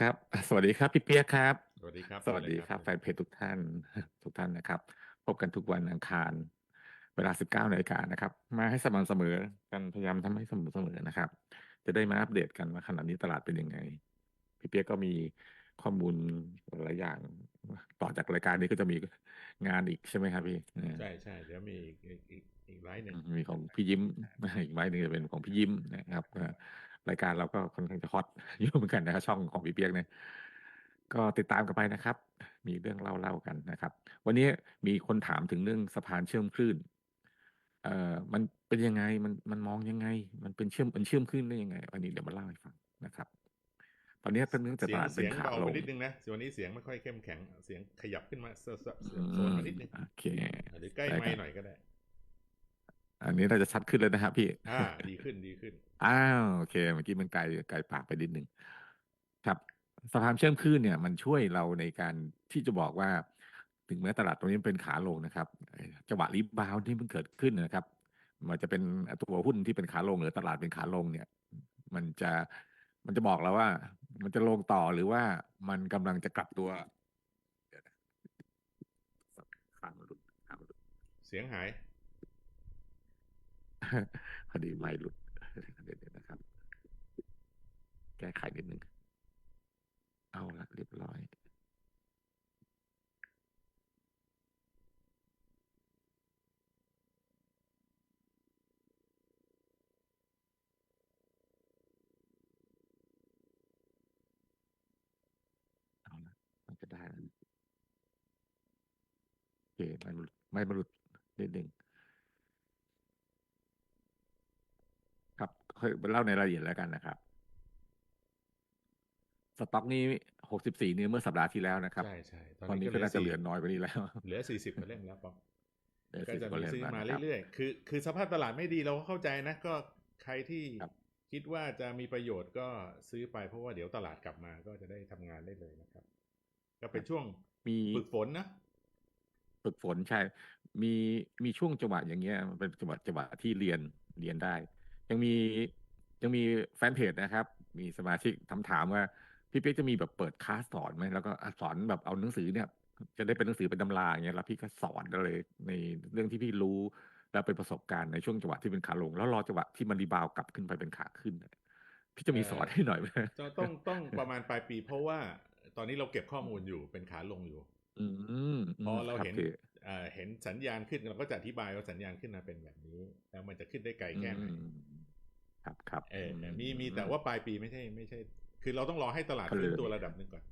ครับ สวัสดีครับพี่เปียกครับ สวัสดีครับสวัสดีครับแฟนเพจทุกท่านทุกท่านนะครับ พบกันทุกวันอังคาร เวลา 19นาฬิกานะครับ มาให้สม่ำเสมอกันพยายามทำให้สม่ำเสมอนะครับ จะได้มาอัปเดตกันว่าขณะนี้ตลาดเป็นยังไง พี่เปียกก็มีข้อมูลหลายอย่าง ต่อจากรายการนี้ก็จะมีงานอีกใช่ไหมครับพี่เออใช่ใช่เดี๋ยวมีอีกอีกอีกอีกไลฟ์หนึ่งมีของพี่ยิ้มอีกไม้หนึ่งจะเป็นของพี่ยิ้มนะครับเอ่อ รายการเราก็ค่อนข้างจะฮอตอยู่เหมือนกันนะครับช่องของพี่เปียกเนี่ยก็ติดตามกันไปนะครับ มีเรื่องเล่าเล่ากันนะครับ วันนี้มีคนถามถึงเรื่องสะพานเชื่อมคลื่น เอ่อมันเป็นยังไงมันมันมองยังไง มันเป็นเชื่อมมันเชื่อมคลื่นได้ยังไงวันนี้เดี๋ยวมาเล่าให้ฟังนะครับ ตอนนี้เป็นเรื่องเสีตยงลาดเป็เสีนยงขาเบาลไปงนิดนึงนะส่วนนี้เสียงไม่ค่อยเข้มแข็งเสียงขยับขึ้นมาเซเซอืโซนมานิดนึงมโอเคหรือใกล้ได้ไมครับค์หน่อยก็ได้ อันนี้เราจะชัดขึ้นเลยนะครับพี่ อ่า ดีขึ้นดีขึ้น อ้าวโอเค เมื่อกี้มันไกลไกลปากไปนิดนึงครับสะพานเชื่อมคลื่นเนี่ย มันช่วยเราในการที่จะบอกว่า ถึงแม้ตลาดตรงนี้เป็นขาลงนะครับไอ้จังหวะรีบาวด์ที่มันเกิดขึ้นนะครับ มันจะเป็นตัวหุ้นที่เป็นขาลงหรือตลาดเป็นขาลงเนี่ย มันจะมันจะบอกเราว่า มันจะลงต่อหรือว่ามันกำลังจะกลับตัวเดี๋ยวนะข้ามหลุดข้ามหลุดเสียงหาย พอดีไม่หลุดเดี๋ยวนะครับ แก้ไขนิดนึง เอาละเรียบร้อยเอาละมันจะได้แล้วโอเคไม่หลุดไม่หลุดนิดหนึ่ง ครับเคยเล่าในรายละเอียดแล้วกันนะครับ สต็อกนี้หกสิบสี่เนี่ยเมื่อสัปดาห์ที่แล้วนะครับ ใช่ใช่ตอนนี้ก็น่าจะเหลือน้อยกว่านี้แล้ว เหลือสี่สิบกว่าเล่มแล้วป๊อปเหลือก็สิบจะกว่ามีเล่มซื้อแล้วมานะครับเรื่อยๆ คือ คือสภาพตลาดไม่ดีเราก็เข้าใจนะ ก็ใครที่ครับคิดว่าจะมีประโยชน์ก็ซื้อไปเพราะว่าเดี๋ยวตลาดกลับมาก็จะได้ทำงานได้เลยนะครับ ก็เป็นช่วงมีฝึกฝนนะ ฝึกฝนใช่ มีมีช่วงจังหวะอย่างเงี้ยมันเป็นจังหวะจังหวะที่เรียนเรียนได้ ยังมียังมีแฟนเพจนะครับ มีสมาชิกถามถามว่า พี่เป๊กจะมีแบบเปิดคลาสสอนไหมแล้วก็อะสอนแบบเอาหนังสือเนี่ย จะได้เป็นหนังสือเป็นตำราอย่างเงี้ยแล้วพี่ก็สอนเลยในเรื่องที่พี่รู้แล้วเป็นประสบการณ์ในช่วงจังหวะที่เป็นขาลง แล้วรอจังหวะที่มันรีบาวด์กลับขึ้นไปเป็นขาขึ้นน่ะพี่จะมีสอนให้หน่อยไหมจะต้องต้องประมาณปลายปี เพราะว่าตอนนี้เราเก็บข้อมูลอยู่เป็นขาลงอยู่อืมพอเราคบเห็นพี่เอ่อเห็นสัญญาณขึ้นเราก็จะอธิบายว่าสัญญาณขึ้นมาเป็นแบบนี้ แล้วมันจะขึ้นได้ไกลแค่ไหนอืม ครับครับเอออืมีมีแต่ว่าปลายปีไม่ใช่ไม่ใช่ คือเราต้องรอให้ตลาดก็เลยขึ้นตัวระดับหนึ่งก่อน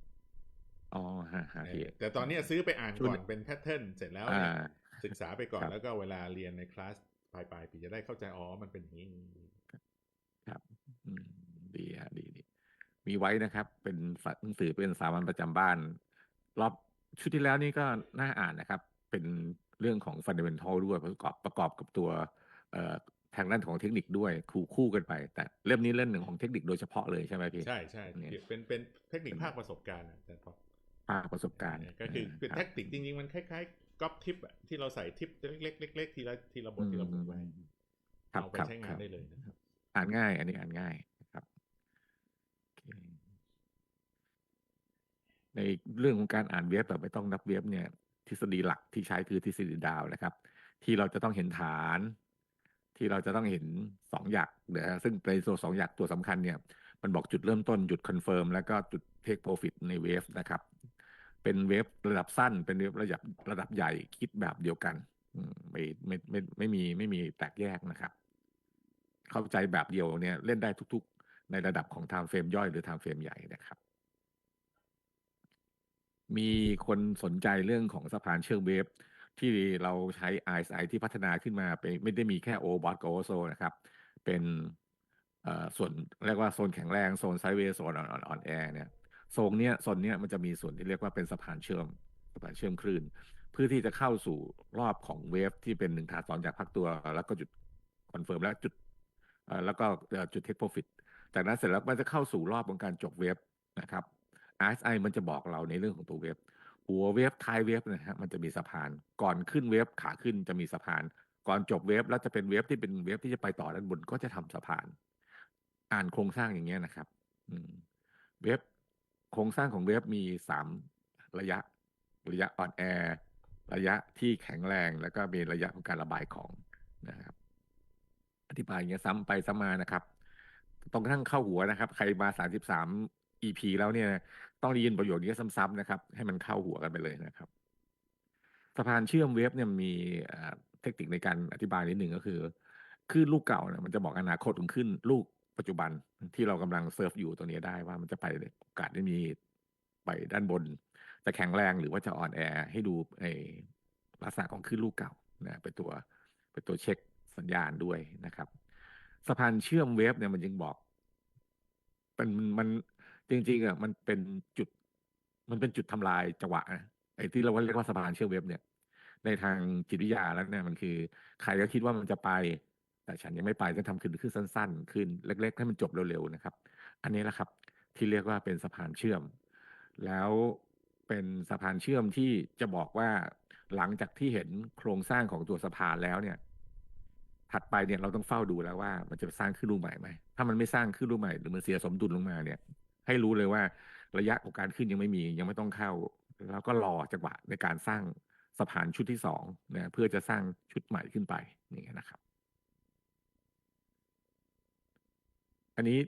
อ๋อฮะฮะเอพี่อแต่ตอนเนี้ยซื้อไปอ่านช่วก่งอนเป็นแพทเทิร์นเสร็จแล้วอ่าเนี่ยศึกษาไปก่อนครับแล้วก็เวลาเรียนในคลาสปลายปลายปีจะได้เข้าใจอ๋อมันเป็นอย่างนี้ครับอืมดีฮะดีดีมีไว้นะครับ เป็นหนังสือเป็นสามัญประจำบ้าน รอบชุดที่แล้วนี่ก็น่าอ่านนะครับ เป็นเรื่องของฟันเดเมนทัลด้วยประกอบประกอบกับตัวเอ่อ ทางด้านของเทคนิคด้วยคู่คู่กันไป แต่เล่มนี้เล่มหนึ่งของเทคนิคโดยเฉพาะเลยใช่ไหมพี่ ใช่ใช่เนี่ยเป็นเป็นเทคนิคภาคประสบการณ์อะแต่พอภาคประสบการณ์ ก็คือเป็นคแทรับคนิคจริงๆ มันคล้ายๆก๊อปทิปอะที่เราใส่ทิปเล็กๆเล็กๆทีละทีละบททีละบทไว้ครับเอาไปครับใช้คงารันบได้เลยนะครับ อ่านง่าย อันนี้อ่านง่ายนะครับโอเคในเรื่องของการอ่านเว็บแบบไม่ต้องนับเว็บเนี่ย ทฤษฎีหลักที่ใช้คือทฤษฎีดาวนะครับ ที่เราจะต้องเห็นฐาน ที่เราจะต้องเห็นสองหยักนะฮะซึ่งในตัวสองหยักตัวสำคัญเนี่ย มันบอกจุดเริ่มต้น จุดคอนเฟิร์มแล้วก็จุดเทคโปรฟิตในเวฟนะครับ เป็นเวฟระดับสั้น เป็นเวฟระดับระดับใหญ่คิดแบบเดียวกันไม่ไม่ไม่ไม่มีไม่มีแตกแยกนะครับ เข้าใจแบบเดียวเนี่ย เล่นได้ทุกๆ ในระดับของ time frame ย่อยหรือ time frame ใหญ่นะครับ มีคนสนใจเรื่องของสะพานเชื่อมเวฟ ที่เราใช้ RSI ที่พัฒนาขึ้นมาไปไม่ได้มีแค่ o b o t กับ o s o นะครับ เป็นเอ่อส่วนเรียกว่าโซนแข็งแรงโซนไซเวย์โซนอ่อนอ่อนแอเนี่ยโซนเนี้ยโซนเนี้ยมันจะมีส่วนที่เรียกว่าเป็นสะพานเชื่อมสะพานเชื่อมคลื่น เพื่อที่จะเข้าสู่รอบของเวฟที่เป็นหนึ่งฐานสองจากพักตัว แล้วก็จุดคอนเฟิร์มแล้วจุดเอ่อแล้วก็จุดเทคโปรฟิตจากนั้นเสร็จแล้วมันจะเข้าสู่รอบของการจบเวฟนะครับ RSI มันจะบอกเราในเรื่องของตัวเวฟ หัวเวฟท้ายเวฟนะฮะมันจะมีสะพาน ก่อนขึ้นเวฟขาขึ้นจะมีสะพาน ก่อนจบเวฟแล้วจะเป็นเวฟที่เป็นเวฟที่จะไปต่อด้านบนก็จะทำสะพาน อ่านโครงสร้างอย่างเงี้ยนะครับ อืม เวฟโครงสร้างของเว็บมีสามระยะ ระยะอ่อนแอระยะที่แข็งแรงแล้วก็มีระยะของการระบายของนะครับ อธิบายอย่างเงี้ยซ้ำไปซ้ำมานะครับตรงกระทั่งเข้าหัวนะครับ ใครมาสามสิบสาม EP แล้วเนี่ย ต้องได้ยินประโยชน์นี้ซ้ำๆนะครับ ให้มันเข้าหัวกันไปเลยนะครับ สะพานเชื่อมเว็บเนี่ยมีเทคนิคในการอธิบายนิดหนึ่งก็คือคลื่นลูกเก่าเนี่ยมันจะบอกอนาคตของขึ้นลูกปัจจุบันที่เรากำลังเซิร์ฟอยู่ตัวนี้ได้ว่ามันจะไปโอกาสได้มีไปด้านบน จะแข็งแรงหรือว่าจะอ่อนแอให้ดูไอ้ลักษณะของขึ้นลูกเก่านะเป็นตัวเป็นตัวเช็คสัญญาณด้วยนะครับ สะพานเชื่อมเวฟเนี่ยมันจึงบอกเป็นมัน จริงๆอะมันเป็นจุด มันเป็นจุดทำลายจังหวะไอ้ที่เราเรียกว่าสะพานเชื่อมเวฟเนี่ย ในทางจิตวิทยาแล้วเนี่ยมันคือใครก็คิดว่ามันจะไป แต่ฉันยังไม่ไปจะทำขึ้นขึ้นสั้น ๆ ขึ้นเล็ก ๆ ให้มันจบเร็วๆนะครับ อันนี้แหละครับ ที่เรียกว่าเป็นสะพานเชื่อม แล้วเป็นสะพานเชื่อมที่จะบอกว่าหลังจากที่เห็นโครงสร้างของตัวสะพานแล้วเนี่ย ถัดไปเนี่ยเราต้องเฝ้าดูแล้วว่า มันจะสร้างขึ้นรูปใหม่ไหมถ้ามันไม่สร้างขึ้นรูปใหม่หรือมันเสียสมดุลลงมาเนี่ย ให้รู้เลยว่าระยะของการขึ้นยังไม่มียังไม่ต้องเข้า แล้วก็รอจังหวะในการสร้างสะพานชุดที่สองนะเพื่อจะสร้างชุดใหม่ขึ้นไปนี่นะครับ อันนี้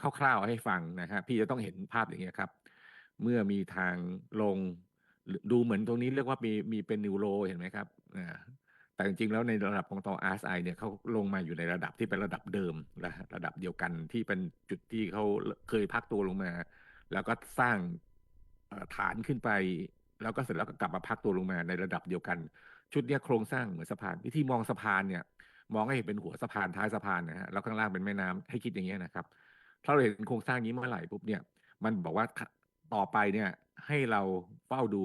คร่าวๆให้ฟังนะครับพี่จะต้องเห็นภาพอย่างเงี้ยครับ เมื่อมีทางลงดูเหมือนตรงนี้เรียกว่ามีมีเป็นนิวโรเห็นไหมครับ แต่จริงๆแล้วในระดับของตัว RSI เนี่ยเขาลงมาอยู่ในระดับที่เป็นระดับเดิมนะระดับเดียวกันที่เป็นจุดที่เขาเคยพักตัวลงมา แล้วก็สร้างฐานขึ้นไป แล้วก็เสร็จแล้วก็กลับมาพักตัวลงมาในระดับเดียวกัน ชุดนี้โครงสร้างเหมือนสะพานวิธีมองสะพานเนี่ยมองให้เห็นเป็นหัวสะพานท้ายสะพานนะฮะแล้วข้างล่างเป็นแม่น้ำให้คิดอย่างเงี้ยนะครับ ถ้าเราเห็นโครงสร้างนี้เมื่อไหร่ปุ๊บเนี่ย มันบอกว่าต่อไปเนี่ยให้เราเฝ้าดู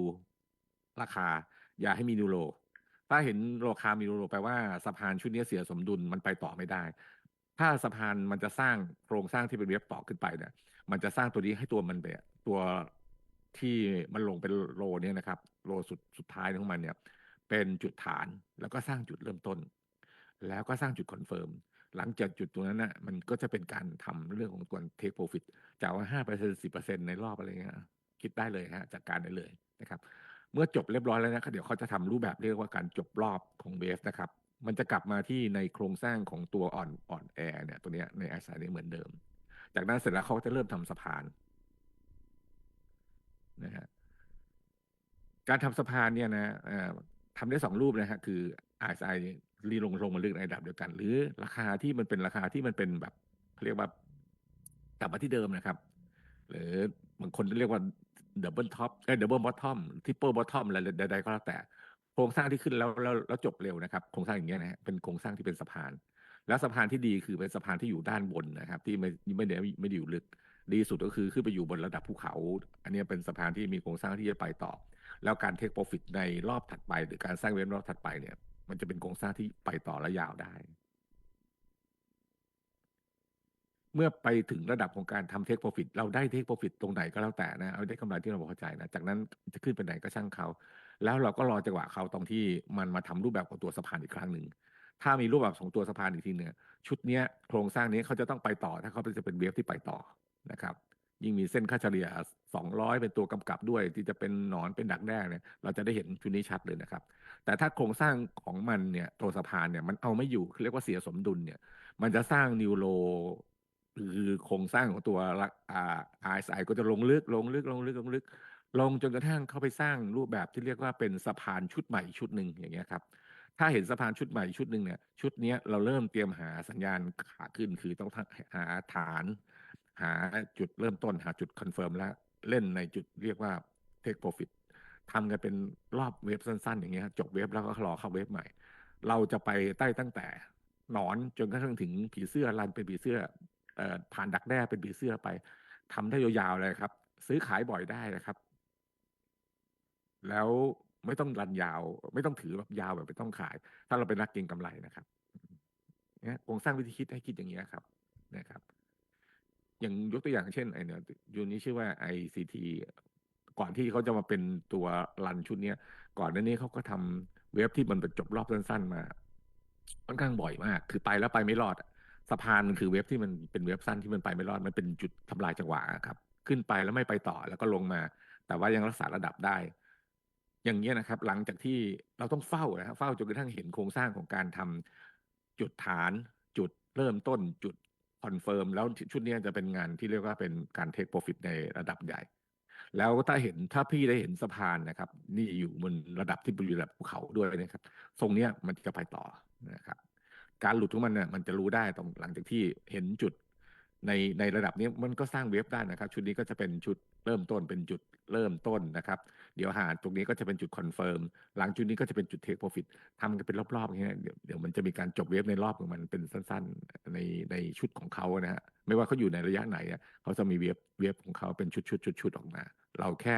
ราคา อย่าให้มีนูโร ถ้าเห็นราคามีโรแปลว่าสะพานชุดนี้เสียสมดุลมันไปต่อไม่ได้ ถ้าสะพานมันจะสร้างโครงสร้างที่เป็นเว็บต่อขึ้นไปเนี่ย มันจะสร้างตัวนี้ให้ตัวมันไปตัวที่มันลงเป็นโลเนี่ยนะครับ โลสุดสุดท้ายของมันเนี่ย เป็นจุดฐานแล้วก็สร้างจุดเริ่มต้น แล้วก็สร้างจุดคอนเฟิร์มหลังจากจุดตรงนั้นนะ่ะมันก็จะเป็นการทำเรื่องของตัวเทคโปรฟิตจากว่าห้าเปอร์เซ็นสิบเปอร์เซ็นในรอบอะไรเงี้ยคิดได้เลยฮะจัดการได้เลยนะครับ เมื่อจบเรียบร้อยแล้วนะเดี๋ยวเขาจะทำรูปแบบเรียกว่าการจบรอบของเวฟนะครับ มันจะกลับมาที่ในโครงสร้างของตัวอ่อนอ่อนแอเนี่ยตัวเนี้ยในไอซ์นี่เหมือนเดิม จากนั้นเสร็จแล้วเขาจะเริ่มทำสะพานนะฮะการทำสะพานเนี่ยนะทำได้สองรูปนะฮะคือ RSI รีลงลงมาลึกในระดับเดียวกัน หรือราคาที่มันเป็นราคาที่มันเป็นแบบเขาเรียกว่ากลับมาที่เดิมนะครับ หรือบางคนเรียกว่า ดับเบิลท็อปเอ้ดับเบิลบอททอมทิปเปิลบอททอมอะไรใดๆก็แล้วแต่ โครงสร้างที่ขึ้นแล้วแล้วแล้วจบเร็วนะครับ โครงสร้างอย่างเงี้ยนะฮะเป็นโครงสร้างที่เป็นสะพาน แล้วสะพานที่ดีคือเป็นสะพานที่อยู่ด้านบนนะครับ ที่ไม่ไม่ได้ไม่ได้อยู่ลึกดีสุดก็คือขึ้นไปอยู่บนระดับภูเขา อันนี้เป็นสะพานที่มีโครงสร้างที่จะไปต่อ แล้วการเทคโปรฟิตในรอบถัดไป หรือการสร้างเว็บรอบถัดไปเนี่ย มันจะเป็นโครงสร้างที่ไปต่อและยาวได้ เมื่อไปถึงระดับของการทำเทคโปรฟิตเราได้เทคโปรฟิตตรงไหนก็แล้วแต่นะเอาได้กำไรที่เราพอใจนะจากนั้นจะขึ้นไปไหนก็ช่างเขา แล้วเราก็รอจังหวะเขาตรงที่มันมาทำรูปแบบของตัวสะพานอีกครั้งหนึ่งถ้ามีรูปแบบของตัวสะพานอีกทีเนี่ยชุดนี้โครงสร้างนี้เขาจะต้องไปต่อถ้าเขาจะเป็นเวฟที่ไปต่อนะครับ ยิ่งมีเส้นค่าเฉลี่ย 200 เป็นตัวกำกับด้วย ที่จะเป็นหนอนเป็นดักแด้เนี่ยเราจะได้เห็นชุดนี้ชัดเลยนะครับ แต่ถ้าโครงสร้างของมันเนี่ยตัวสะพานเนี่ยมันเอาไม่อยู่เรียกว่าเสียสมดุลเนี่ย มันจะสร้างนิวโร คือโครงสร้างของตัวอ่า RSI ก็จะลงลึกลงลึกลงลึกลงลึก ลงจนกระทั่งเข้าไปสร้างรูปแบบที่เรียกว่าเป็นสะพานชุดใหม่ชุดหนึ่งอย่างเงี้ยครับ ถ้าเห็นสะพานชุดใหม่ชุดหนึ่งเนี่ยชุดนี้เราเริ่มเตรียมหาสัญญาณขาขึ้นคือต้องหาฐาน หาจุดเริ่มต้นหาจุดคอนเฟิร์มแล้วเล่นในจุดเรียกว่า take profit ทำกันเป็นรอบเว็บสั้น ๆ อย่างเงี้ยจบเว็บแล้วก็รอเข้าเว็บใหม่ เราจะไปใต้ตั้งแต่หนอนจนกระทั่งถึงผีเสื้อรันเป็นผีเสื้อ ผ่านดักแด้เป็นผีเสื้อไปทำได้ยาวๆเลยครับ ซื้อขายบ่อยได้นะครับ แล้วไม่ต้องรันยาว ไม่ต้องถือแบบยาวแบบไม่ต้องขาย ถ้าเราเป็นนักเก็งกำไรนะครับเนี่ยโครงสร้างวิธีคิดให้คิดอย่างเงี้ครับนะครับ อย่างยกตัวอย่างเช่นไอเนี่ยยูนี้ชื่อว่า ICT ก่อนที่เขาจะมาเป็นตัวรันชุดนี้ก่อนหน้านี้เขาก็ทำเว็บที่มันเป็นจบรอบสั้นๆมาค่อนข้างบ่อยมาก คือไปแล้วไปไม่รอด สะพานมันคือเว็บที่มันเป็นเว็บสั้นที่มันไปไม่รอดมันเป็นจุดทำลายจังหวะครับ ขึ้นไปแล้วไม่ไปต่อแล้วก็ลงมา แต่ว่ายังรักษาระดับได้ อย่างเงี้ยนะครับ หลังจากที่เราต้องเฝ้านะครับเฝ้าจนกระทั่งเห็นโครงสร้างของการทำจุดฐาน จุดเริ่มต้น จุดคอนเฟิร์มแล้วชุดนี้จะเป็นงานที่เรียกว่าเป็นการเทคโปรฟิตในระดับใหญ่ แล้วถ้าเห็นถ้าพี่ได้เห็นสะพานนะครับ นี่อยู่บนระดับที่บริระดับภูเขาด้วยนะครับ ทรงเนี้ยมันจะไปต่อนะครับ การหลุดของมันเนี่ยมันจะรู้ได้ตรงหลังจากที่เห็นจุดในในระดับนี้มันก็สร้างเวฟได้นะครับ ชุดนี้ก็จะเป็นชุดเริ่มต้นเป็นจุดเริ่มต้นนะครับ เดี๋ยวหาตรงนี้ก็จะเป็นจุดคอนเฟิร์มหลังจุดนี้ก็จะเป็นจุดเทคโปรฟิตทำกันเป็นรอบๆอย่างเงี้ยเดี๋ยวเดี๋ยวมันจะมีการจบเวฟในรอบของมันเป็นสั้นๆในในชุดของเขานะฮะไม่ว่าเขาอยู่ในระยะไหนเขาจะมีเวฟเวฟของเขาเป็นชุดชุดชุดชุดออกมา เราแค่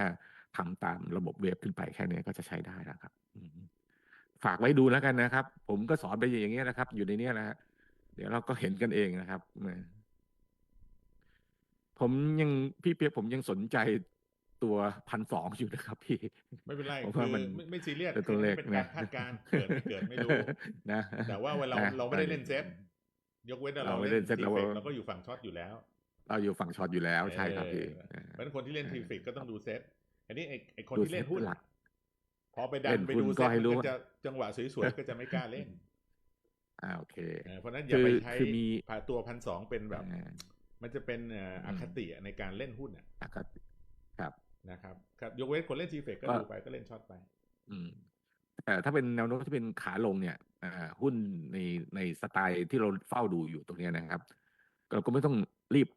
ทำตามระบบเวฟขึ้นไปแค่นี้ก็จะใช้ได้แล้วครับอื ฝากไว้ดูแล้วกันนะครับ ผมก็สอนไปอย่างเงี้ยนะครับ อยู่ในเนี้ยนะฮะเดี๋ยวเราก็เห็นกันเองนะครับนะผมยังพี่เปียกผมยังสนใจตัวพันสองอยู่นะครับ พี่ไม่เป็นไรผมคืว่าอมันไม่ไม่ซีเรียสเป็นตัวเลขเป็นการนะคาดการณ์เกิดไม่เกิดไม่รู้นะแต่ว่าเวลานะเราไม่ได้เล่นเซตยกเว้นว่าเราเราไม่เล่นเล่นเซตทีเราเฟกเราก็อยู่ฝั่งช็อตอยู่แล้ว เราอยู่ฝั่งช็อตอยู่แล้วใช่ครับพี่เออเพราะฉะนั้นคนที่เล่นเออทีเฟกก็ต้องดูเซตอันนี้ไอ้ไอ้คนดูที่เล่นเซตหุ้นหลัก พอไปดัเล่นนไปหุ้นดูก็เซตให้รู้มันก็จะจังหวะสวยๆก็จะไม่กล้าเล่น อ่าโอเคเออเพราะฉะนั้นอย่าไปคือใช้คือมีผ่าตัวพันสองเป็นแบบอ่ามันจะเป็นเอ่ออมคติในการเล่นหุ้นอะอะครับครับนะครับ ครับยกเว้นคนเล่นทีเฟกก็ก็ดูไปก็เล่นช็อตไป อืมแต่ถ้าเป็นแนวโน้มที่เป็นขาลงเนี่ยอ่าหุ้นในในสไตล์ที่เราเฝ้าดูอยู่ตรงเนี้ยนะครับ เราก็ไม่ต้องรีบ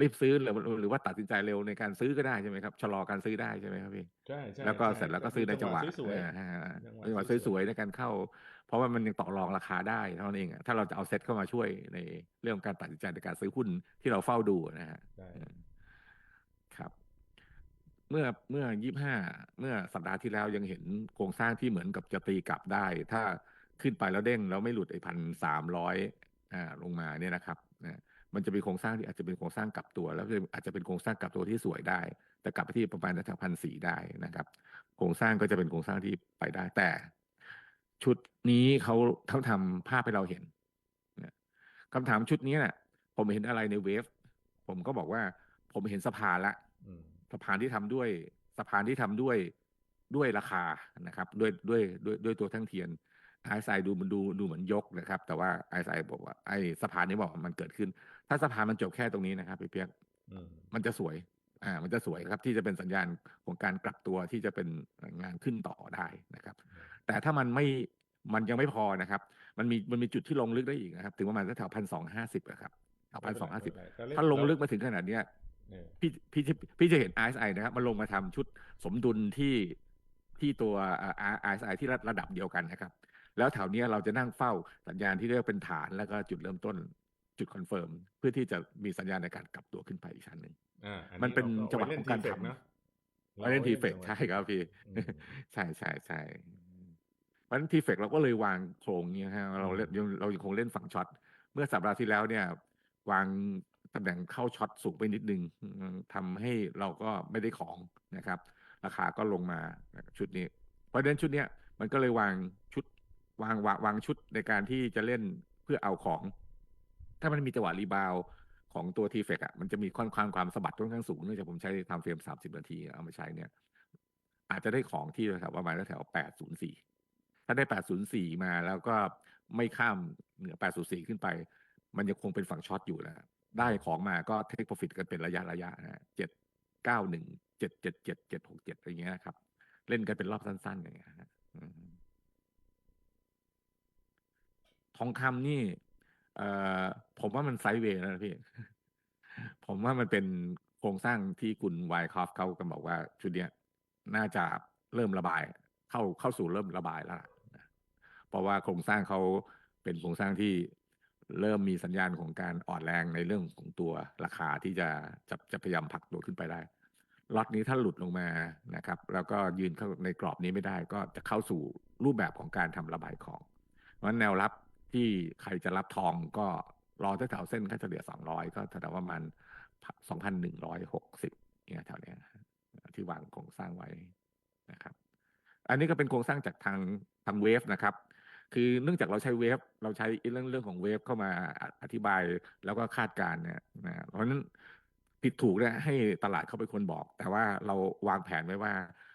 รีบซื้อหรือหรือว่าตัดสินใจเร็วในการซื้อก็ได้ใช่ไหมครับชะลอการซื้อได้ใช่ไหมครับพี่ใช่ใช่แล้วก็ใช่เสร็จแล้วก็ซื้อในจังหวะสวยเออฮะจังหวะจังหวะสวยๆสวยๆในการเข้า เพราะว่ามันยังต่อรองราคาได้เท่านั้นเองอะถ้าเราจะเอาเซ็ตเข้ามาช่วยในเรื่องการตัดสินใจในการซื้อหุ้นที่เราเฝ้าดูนะฮะๆใช่ครับ เมื่อเมื่อยี่ห้าเมื่อสัปดาห์ที่แล้วยังเห็นโครงสร้างที่เหมือนกับจะตีกลับได้ ถ้าขึ้นไปแล้วเด้งแล้วไม่หลุดไอ้พันสามร้อยอ่าลงมาเนี่ยนะครับนะ มันจะเป็นโครงสร้างที่อาจจะเป็นโครงสร้างกลับตัว แล้วอาจจะเป็นโครงสร้างกลับตัวที่สวยได้ แต่กลับไปที่ประมาณแถวพันสี่ได้นะครับ โครงสร้างก็จะเป็นโครงสร้างที่ไปได้แต่ ชุดนี้เขาเขาทำภาพให้เราเห็นนะคำถามชุดนี้น่ะ ผมเห็นอะไรในเวฟผมก็บอกว่า ผมเห็นสะพานละอืมสะพานที่ทำด้วยสะพานที่ทำด้วยด้วยราคานะครับ ด้วยด้วยด้วยด้วยตัวทั้งเทียนไอซ์ไอดูมันดูดูเหมือนยกนะครับ แต่ว่าไอซ์ไอบอกว่าไอสะพานนี้บอกว่ามันเกิดขึ้น ถ้าสะพานมันจบแค่ตรงนี้นะครับพี่เปียกอืมมันจะสวย อ่า มันจะสวยครับ ที่จะเป็นสัญญาณของการกลับตัวที่จะเป็นงานขึ้นต่อได้นะครับ แต่ถ้ามันไม่มันยังไม่พอนะครับ มันมีมันมีจุดที่ลงลึกได้อีกนะครับ ถึงประมาณแถวพันสองห้าสิบครับแถวพันสองห้าสิบไม่เป็นไรถ้าลงลึกมาถึงขนาดเนี้ยเออพี่พี่จะพี่จะเห็น RSI นะครับ มันลงมาทำชุดสมดุลที่ที่ตัวอ่า RSI ที่ระดับเดียวกันนะครับ แล้วแถวเนี้ยเราจะนั่งเฝ้าสัญญาณที่เรียกว่าเป็นฐานแล้วก็จุดเริ่มต้น จุดคอนเฟิร์มเพื่อที่จะมีสัญญาณในการกลับตัวขึ้นไปอีกชั้นหนึ่งอ่าอัมันเป็นราจังหวะเล่ของการทีเฟทำนะเราเล่นทีเฟกจังหวะใช่ครับพี่อืมใช่ใช่ใช่เพราะฉะนั้นทีเฟกเราก็เลยวางโครงเนี้ยฮะเราเล่นยังเรายังคงเล่นฝั่งช็อตเมื่อสัปดาห์ที่แล้วเนี่ย วางตำแหน่งเข้าช็อตสูงไปนิดนึงอืมทำให้เราก็ไม่ได้ของนะครับ ราคาก็ลงมาชุดนี้ เพราะฉะนั้นชุดเนี้ยมันก็เลยวางชุดวางวางวางชุดในการที่จะเล่นเพื่อเอาของ ถ้ามันมีจังหวะรีบาวของตัวทีเฟกอะมันจะมีค่อนข้างความสะบัดค่อนข้างสูงเนื่องจากผมใช้ทำเฟรมสามสิบนาทีเอามาใช้เนี่ย อาจจะได้ของที่แถวประมาณแถวแปดศูนย์สี่ถ้าได้แปดศูนย์สี่มาแล้วก็ไม่ข้ามเหนือแปดศูนย์สี่ขึ้นไป มันยังคงเป็นฝั่งช็อตอยู่นะได้ของมาก็เทคโปรฟิตกันเป็นระยะระยะนะเจ็ดเก้าหนึ่งเจ็ดเจ็ดเจ็ดเจ็ดหกเจ็ดอะไรเงี้ยครับ เล่นกันเป็นรอบสั้นๆอย่างเงี้ยฮะทองคำนี่ ผมว่ามันไซด์เวย์แล้วนะพี่ ผมว่ามันเป็นโครงสร้างที่คุณไวคอฟเขาก็บอกว่า ชุดเนี้ย น่าจะเริ่มระบาย เข้าเข้าสู่เริ่มระบายแล้วนะเพราะว่าโครงสร้างเขาเป็นโครงสร้างที่เริ่มมีสัญญาณของการอ่อนแรงในเรื่องของตัวราคาที่จะจะจะพยายามผลักตัวขึ้นไปได้ล็อตนี้ถ้าหลุดลงมานะครับ แล้วก็ยืนเข้าในกรอบนี้ไม่ได้ ก็จะเข้าสู่รูปแบบของการทำระบายของเพราะแนวรับ ที่ใครจะรับทองก็รอแถวเส้นค่าเฉลี่ยสองร้อยก็แถวๆประมาณสองพันหนึ่งร้อยหกสิบเนี่ยแถวเนี้ยที่วางโครงสร้างไว้นะครับ อันนี้ก็เป็นโครงสร้างจากทางทางเวฟนะครับ คือเนื่องจากเราใช้เวฟเราใช้เรื่องเรื่องของเวฟเข้ามาอธิบายแล้วก็คาดการณ์เนี่ยนะเพราะฉะนั้นผิดถูกเนี่ยให้ตลาดเขาเป็นคนบอก แต่ว่าเราวางแผนไว้ว่า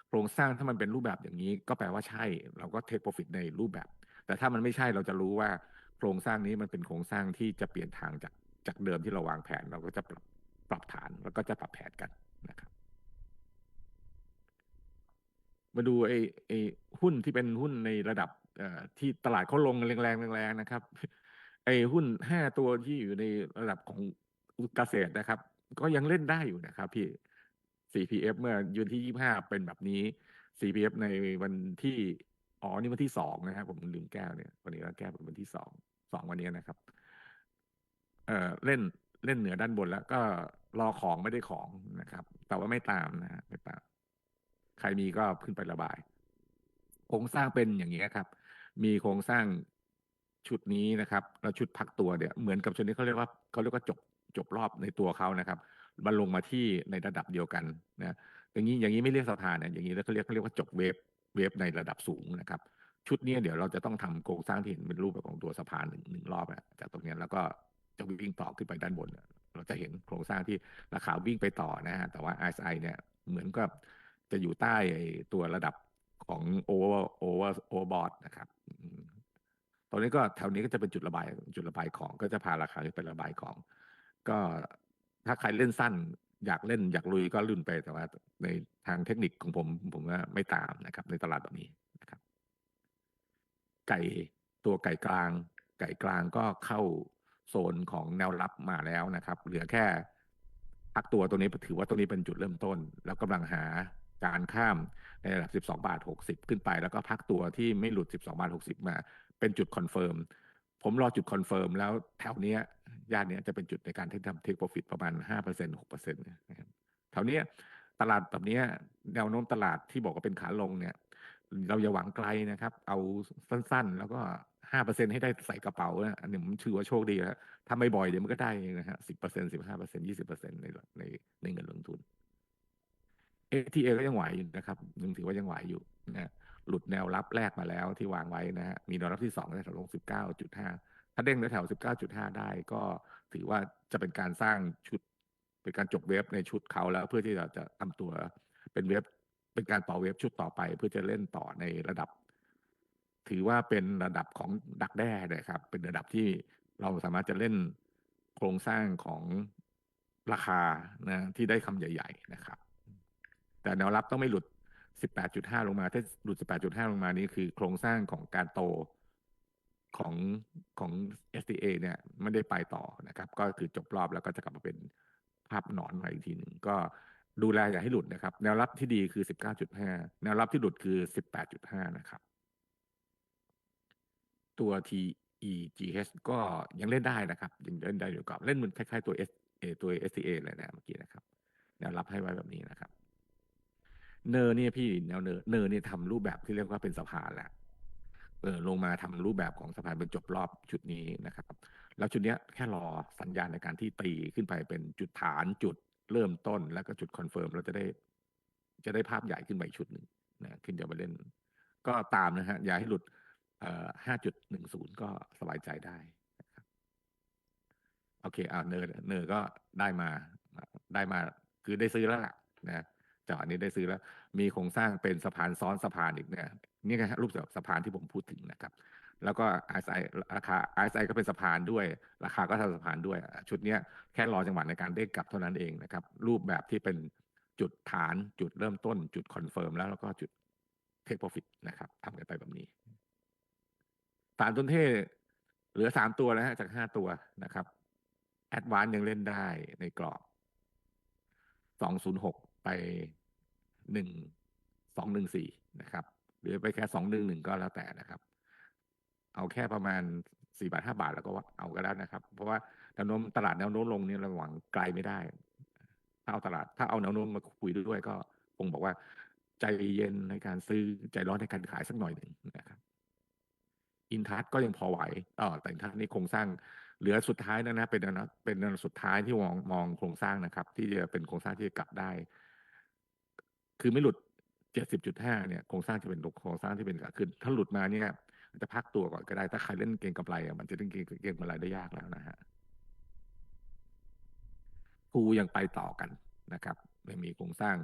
โครงสร้างถ้ามันเป็นรูปแบบอย่างนี้ ก็แปลว่าใช่ เราก็เทคโปรฟิตในรูปแบบ แต่ถ้ามันไม่ใช่เราจะรู้ว่าโครงสร้างนี้มันเป็นโครงสร้างที่จะเปลี่ยนทางจากจากเดิมที่เราวางแผนเราก็จะปรับปรับฐานแล้วก็จะปรับแผนกันนะครับ มาดูไอ้ไอ้หุ้นที่เป็นหุ้นในระดับที่ตลาดเขาลงแรงๆแรงๆนะครับ ไอ้หุ้นห้าตัวที่อยู่ในระดับของเกษตรนะครับ ก็ยังเล่นได้อยู่นะครับ พี่ CPF เมื่อยืนที่ยี่ห้าเป็นแบบนี้ CPF ในวันที่ อ๋อนี่วันที่สองนะครับผมลืมแก้วเนี่ย วันนี้เราแก้เป็นวันที่สองสองวันนี้นะครับ เอ่อเล่นเล่นเหนือด้านบนแล้วก็รอของไม่ได้ของนะครับ แต่ว่าไม่ตามนะฮะไม่ตาม ใครมีก็ขึ้นไประบาย โครงสร้างเป็นอย่างนี้ครับ มีโครงสร้างชุดนี้นะครับแล้วชุดพักตัวเนี่ย เหมือนกับชุดนี้เขาเรียกว่าเขาเรียกว่าจบจบรอบในตัวเขานะครับมันลงมาที่ในระดับเดียวกันนะอย่างนี้อย่างนี้ไม่เรียกสะพานนะอย่างนี้แล้วเขาเรียกเขาเรียกว่าจบเวฟ เวฟในระดับสูงนะครับ ชุดนี้เดี๋ยวเราจะต้องทำโครงสร้างที่เห็นเป็นรูปแบบของตัวสะพานหนึ่งหนึ่งรอบอะจากตรงนี้แล้วก็จะวิ่งต่อขึ้นไปด้านบน เราจะเห็นโครงสร้างที่ราคาวิ่งไปต่อนะฮะแต่ว่า RSI เนี่ยเหมือนกับจะอยู่ใต้ตัวระดับของ over over overbought นะครับตรงนี้ก็แถวนี้ก็จะเป็นจุดระบายจุดระบายของก็จะพาราคาขึ้นไประบายของ ก็ถ้าใครเล่นสั้น อยากเล่นอยากลุยก็ลุ่นไปแต่ว่า ในทางเทคนิคของผม ผมว่าไม่ตามนะครับ ในตลาดแบบนี้นะครับ ไก่ตัวไก่กลาง ไก่กลางก็เข้าโซนของแนวรับมาแล้วนะครับ เหลือแค่พักตัวตัวนี้ถือว่าตัวนี้เป็นจุดเริ่มต้น แล้วกำลังหาการข้ามในระดับ 12 บาท 60 ขึ้นไป แล้วก็พักตัวที่ไม่หลุด 12 บาท 60 มา เป็นจุดคอนเฟิร์ม ผมรอจุดคอนเฟิร์มแล้วแถวเนี้ยย่านเนี้ยจะเป็นจุดในการที่ทำเทคโปรฟิตประมาณ5% 6%นหกเปอร์เซ็นต์นะครับแถวเนี้ยตลาดแบบเนี้ยแนวโน้มตลาดที่บอกว่าเป็นขาลงเนี่ย เราอย่าหวังไกลนะครับ เอาสั้นๆ แล้วก็ห้าเปอร์เซ็นให้ได้ใส่กระเป๋านะอันนี้ผมถือว่าโชคดีแล้วถ้าไม่บ่อยเดี๋ยวมันก็ได้เองนะฮะสิบเปอร์เซ็นสิบห้าเปอร์เซ็นยี่สิบเปอร์เซ็นในในในเงินลงทุน ATA ก็ยังไหวอยู่นะครับยังถือว่ายังไหวอยู่นะ หลุดแนวรับแรกมาแล้วที่วางไว้นะฮะมีแนวรับที่สองแถวลงสิบเก้าจุดห้าถ้าเด้งแถวสิบเก้าจุดห้าได้ก็ถือว่าจะเป็นการสร้างชุด เป็นการจบเวฟในชุดเขาแล้ว เพื่อที่เราจะทำตัวเป็นเวฟเป็นการต่อเวฟชุดต่อไป เพื่อจะเล่นต่อในระดับ ถือว่าเป็นระดับของดักแด้นะครับ เป็นระดับที่เราสามารถจะเล่นโครงสร้างของราคานะที่ได้คำใหญ่ ๆ นะครับ แต่แนวรับต้องไม่หลุด 18.5 ลงมา ถ้าหลุด 18.5 ลงมานี้คือโครงสร้างของการโตของของ STA เนี่ยไม่ได้ไปต่อนะครับ ก็คือจบรอบแล้วก็จะกลับมาเป็นภาพหนอนมาอีกทีหนึ่งก็ดูแลอย่าให้หลุดนะครับ แนวรับที่ดีคือ 19.5 แนวรับที่หลุดคือ 18.5 นะครับ ตัว TEGH ก็ยังเล่นได้นะครับ ยังเล่นได้อยู่กับเล่นเหมือนคล้ายๆตัว S ตัว STA เลยนะเมื่อกี้นะครับ แนวรับให้ไว้แบบนี้นะครับ เนอร์เนี่ยพี่แนวเนอร์เนอร์เนี่ยทำรูปแบบที่เรียกว่าเป็นสะพานแหละเออลงมาทำรูปแบบของสะพานเป็นจบรอบชุดนี้นะครับ แล้วชุดเนี้ยแค่รอสัญญาณในการที่ตีขึ้นไปเป็นจุดฐานจุดเริ่มต้นแล้วก็จุดคอนเฟิร์มเราจะได้ จะได้ภาพใหญ่ขึ้นไปชุดหนึ่งนะขึ้นจะมาเล่น ก็ตามนะฮะอย่าให้หลุดเอ่อห้าจุดหนึ่งศูนย์ก็สบายใจได้นะครับโอเคอ่าเนอร์เนอร์ก็ได้มา ได้มา คือได้ซื้อแล้วล่ะนะ จากอันนี้ได้ซื้อแล้ว มีโครงสร้างเป็นสะพานซ้อนสะพานอีกเนี่ยนี่ไงรูปแบบสะพานที่ผมพูดถึงนะครับ แล้วก็ RSI ราคา RSI ก็เป็นสะพานด้วย ราคาก็ทำสะพานด้วย ชุดเนี้ยแค่รอจังหวะในการเด้งกลับเท่านั้นเองนะครับ รูปแบบที่เป็นจุดฐานจุดเริ่มต้น จุดคอนเฟิร์มแล้วแล้วก็จุดเทคโปรฟิตนะครับทำกันไปแบบนี้สารต้นเทเหลือสามตัวแล้วฮะจากห้าตัวนะครับแอดวานยังเล่นได้ในกรอบสองศูนย์หก ไปหนึ่งสองหนึ่งสี่นะครับ หรือไปแค่สองหนึ่งหนึ่งก็แล้วแต่นะครับ เอาแค่ประมาณสี่บาทห้าบาทแล้วก็เอาก็แล้วนะครับ เพราะว่าแนวโน้มตลาดแนวโน้มลงนี่เราหวังไกลไม่ได้ ถ้าเอาตลาด ถ้าเอาแนวโน้มมาคุยด้วยก็คงบอกว่า ใจเย็นในการซื้อใจร้อนในการขายสักหน่อยหนึ่งนะครับอินทัสก็ยังพอไหวอ๋อแต่อินทัสนี่โครงสร้าง เหลือสุดท้ายนะนะเป็นนะเป็นสุดท้ายที่มองมองโครงสร้างนะครับ ที่จะเป็นโครงสร้างที่จะกลับได้ คือไม่หลุดเจ็ดสิบจุดห้าเนี่ยโครงสร้างจะเป็นโครงสร้างที่เป็นขาขึ้น ถ้าหลุดมาเนี่ยจะพักตัวก่อนก็ได้ ถ้าใครเล่นเก่งกำไรมันจะเล่นเก่งเกงกำไรได้ยากแล้วนะฮะภูยังไปต่อกันนะครับยังมีโครงสร้าง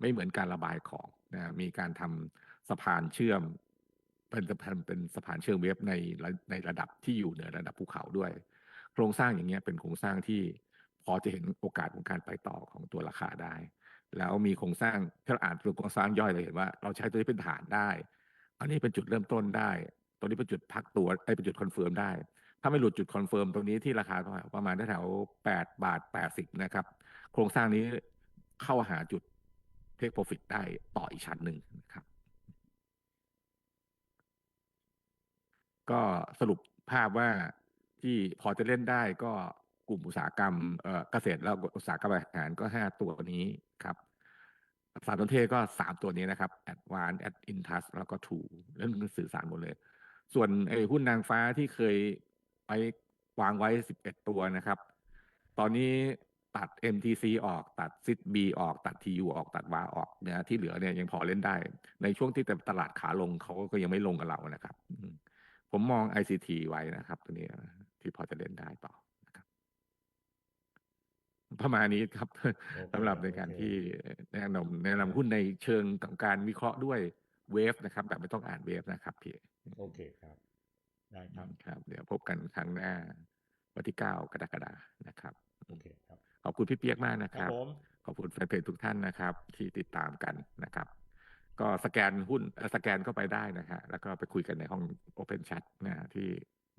ไม่เหมือนการระบายของนะมีการทำสะพานเชื่อม เป็นสะพานเป็นสะพานเชื่อมเวฟในในระดับที่อยู่เหนือระดับภูเขาด้วย โครงสร้างอย่างเงี้ยเป็นโครงสร้างที่พอจะเห็นโอกาสของการไปต่อของตัวราคาได้ แล้วมีโครงสร้างถ้าเราอ่านตัวโครงสร้างย่อยเราเห็นว่าเราใช้ตัวนี้เป็นฐานได้ อันนี้เป็นจุดเริ่มต้นได้ ตัวนี้เป็นจุดพักตัวไอ้เป็นจุดคอนเฟิร์มได้ ถ้าไม่หลุดจุดคอนเฟิร์มตรงนี้ที่ราคาประมาณแถวแปดบาทแปดสิบนะครับ โครงสร้างนี้เข้าหาจุดเทคโปรฟิตได้ต่ออีกชั้นหนึ่งนะครับ ก็สรุปภาพว่าที่พอจะเล่นได้ก็ กลุ่มอุตสาหกรรมเอ่อเกษตรแล้วอุตสาหกรรมอาหารก็ห้าตัวนี้ครับสารสนเทศก็สามตัวนี้นะครับ Advance Ad Intus แล้วก็ True เรื่องสื่อสารหมดเลย ส่วนไอ้หุ้นนางฟ้าที่เคยไปวางไว้สิบเอ็ดตัวนะครับ ตอนนี้ตัด MTC ออกตัด SIT-B ออกตัด TU ออกตัดวาออกเนี่ยที่เหลือเนี่ยยังพอเล่นได้ ในช่วงที่ตลาดขาลงเขาก็ยังไม่ลงกับเรานะครับอืมผมมอง ICT ไว้นะครับ ตัวนี้ที่พอจะเล่นได้ต่อ ประมาณนี้ครับโอเคสำหรับในการโอเคที่แนะนำแนะนำหุ้นในเชิงของการวิเคราะห์ด้วยเวฟนะครับแบบไม่ต้องอ่านเวฟนะครับพี่โอเคครับได้ครับครับ เดี๋ยวพบกันครั้งหน้า วันที่เก้ากรกฎานะครับโอเคครับขอบคุณพี่เปียกมากนะคครัรับบผมขอบคุณแฟนเพจทุกท่านนะครับ ที่ติดตามกันนะครับ ก็สแกนหุ้นเอ่อสแกนเข้าไปได้นะฮะแล้วก็ไปคุยกันในห้อง Open Chat นะฮะที่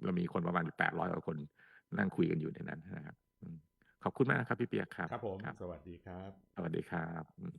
เรามีคนประมาณแปดร้อยกว่าคนนั่งคุยกันอยู่ในนั้นนะครับอืม ขอบคุณมากนะครับพี่เปียกครับ ครับผมครับสวัสดีครับ สวัสดีครับอืม